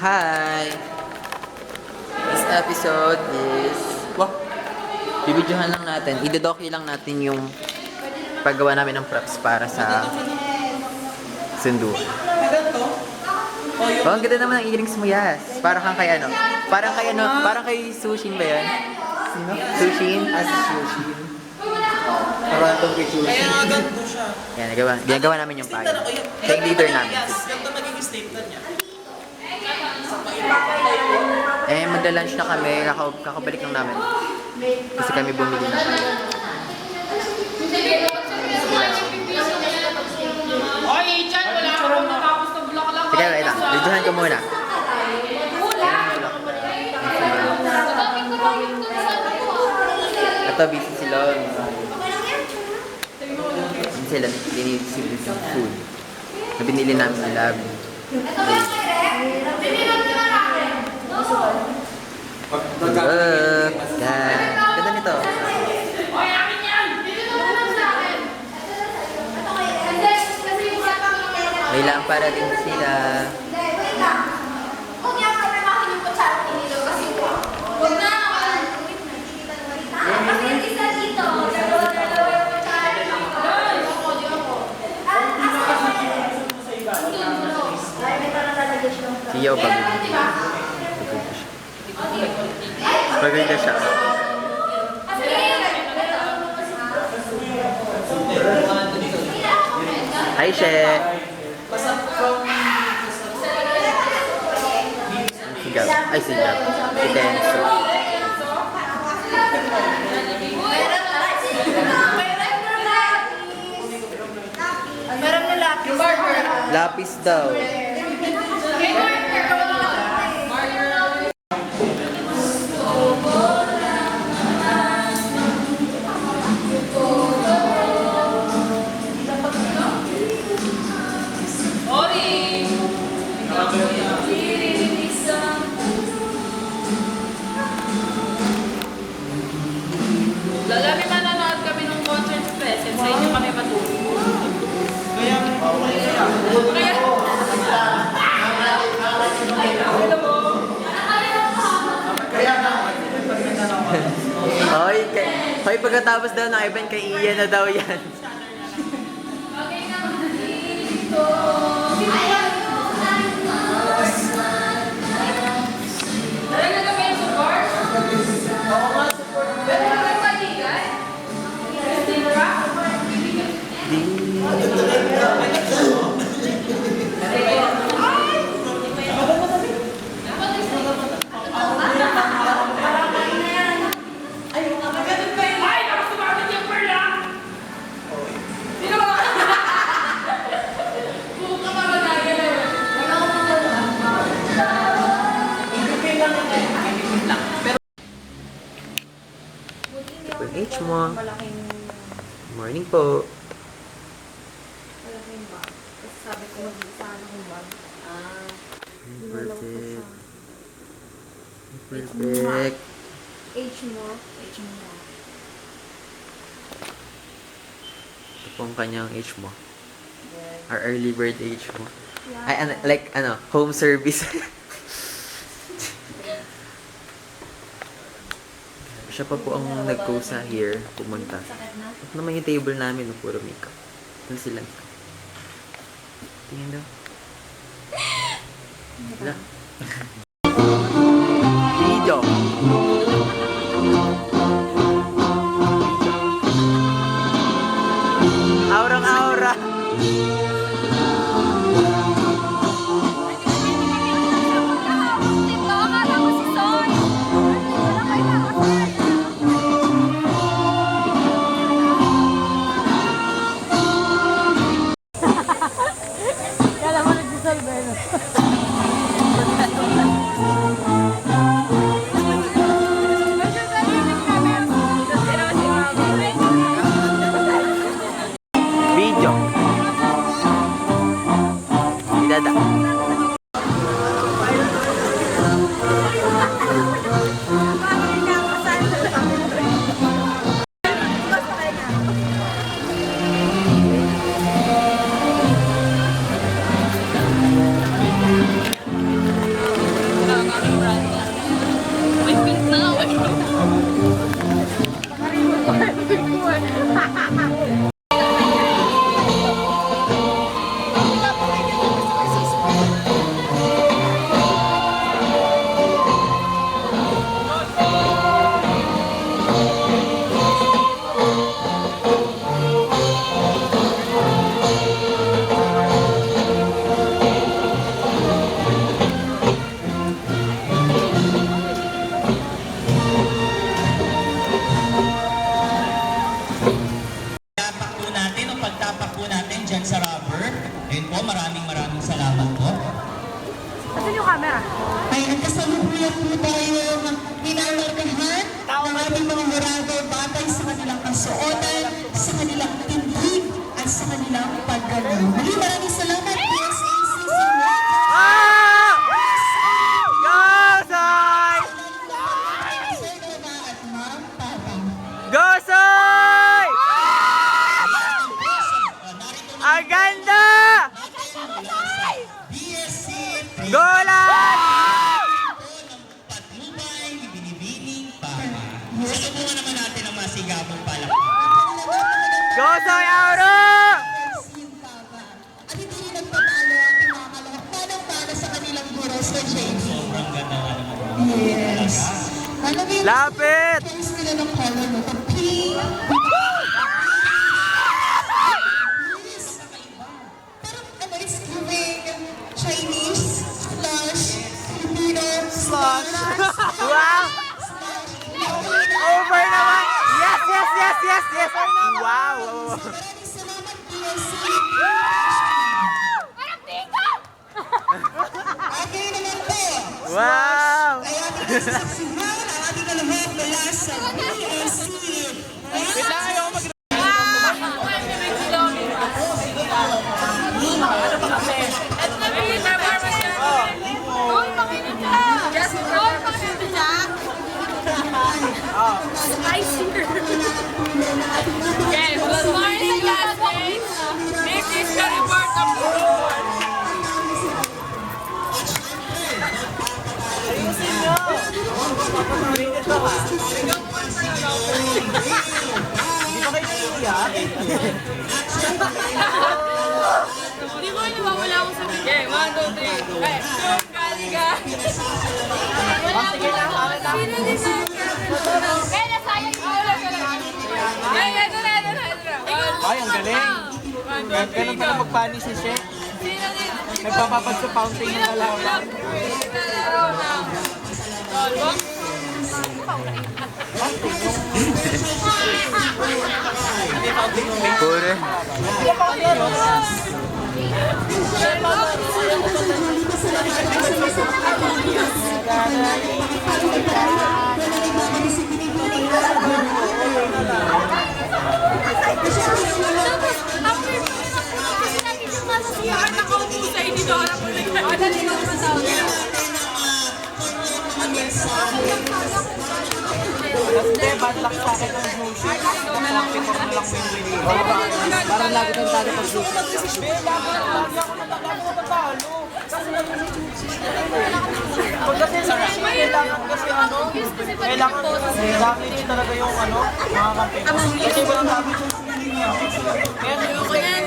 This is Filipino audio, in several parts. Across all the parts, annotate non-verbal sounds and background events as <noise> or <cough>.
Hi! This episode is... Wah! Bibidyohan lang natin. Idodoki lang natin yung paggawa namin ng props para sa sunduan. Oh, ang ganda naman ng earrings mo, yes. Parang kang kay ano. Parang kay ano, parang kay Sushin ba yan? Sino? Sushin? As Yoshin. Parang itong kay Yoshin. Kaya ganito siya. Yan, nagawa, ginagawa namin yung. Siya yung leader namin. Yes, ganito magiging statement niya. Eh, magla-lunch na kami. Kaka kakabalik lang namin. Kasi kami bumili na. Oy, Chan, wala ka pang matapos na bulaklak. Sige, wait lang. Videohan ko muna. Ito, busy sila. Sila. Dinidisiblis yung food. Na binili namin nila. Uh, yan. Ganda nito. May lang para din sila. Hi, She. Sigab. Ay, sigab. Si Tenso. Lapis daw. Sorry! Pagkatapos daw ng event kay Ian na daw yan. talaga Mo. Morning po. Malaking bag. Kasi sabi ko mag-isa ng bag. Ah. Perfect. Perfect. H mo. H mo. Ito po ang kanyang H mo. Our early bird H mo. Ay, ano, like, ano, home service. <laughs> Siya pa po ang nagkusa here, pumunta. Ito naman yung table namin, no, puro makeup. Ito sila. Tingin daw. <laughs> Wala. <laughs> Video. Pagtapak po natin o pagtapak po natin dyan sa rubber. Ayun po, maraming maraming salamat po. Asan yung camera? Ay, nagkasalubuyan po tayo ng inalargahan ng ating mga murado batay sa kanilang kasuotan, sa kanilang tindig, at sa kanilang paggalang. Muli maraming masigabong palakpakan. Go, Soy Auro! Sin Papa. At hindi rin nagpapalo ang pinakalawak manang-mana sa kanilang guro sa JV. Sobrang ganda naman. Yes. Yung Lapit! Wow! Ay ating nasasaksihan ang ating kalahok mula sa PSC. Wait lang kayo mag Okay, good morning, classmates. This Hindi mo nawawala ako sa Okay, one, two, three. Okay, Sum Kaliga. Sino din sa Kaya sayang ko lang. Ay, ito na, ito na, ito na. Ay, ang galing. Ganun pala magpani si Shek. Sino din? Nagpapapag sa fountain ng alawan. Nalaro na. Tolbong? Pure. Yung kasi natin yung nasa CR nakaupo sa hindi ko harap ulit. O, dali mo sa tao. Hindi, bad luck sa akin ang sushi. Walang pipor na lang win-win. Parang lagi kang talo pag sushi. Lagi ako natatalo. Pagdating sa sushi, kailangan kasi ano, kailangan damage talaga yung ano, mga kampi. Kasi walang damage yung sushi niya. Kaya Ayoko yan.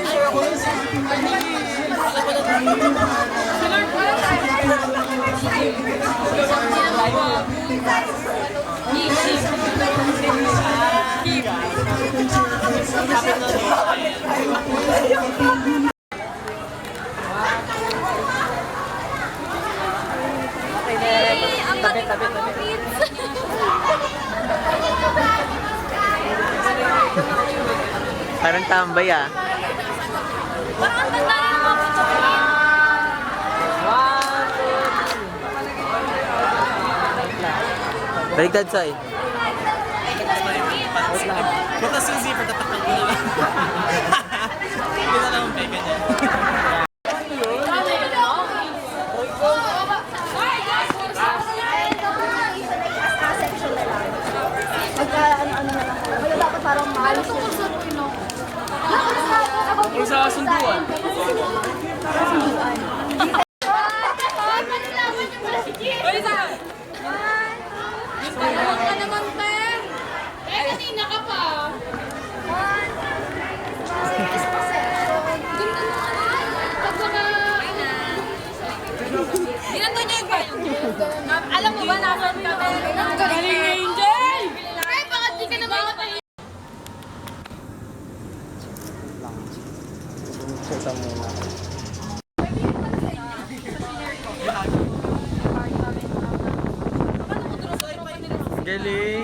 Ang Parang tambay ah. Parang ang tanda yung mga picture. Baligtad, Soy. Buta si zipper, tatakal ko na lang. Hindi na lang peke niya. Kung sa sunduan. Uy, sa! Kalawang ka naman, te! Eh, kanina ka pa. Ganda ng ano, pag mga... Ginanto niya yung bayo. Alam mo ba, nasan ka? Ang galing ni Angel! Eh, bakit di ka naman matahi? Galing.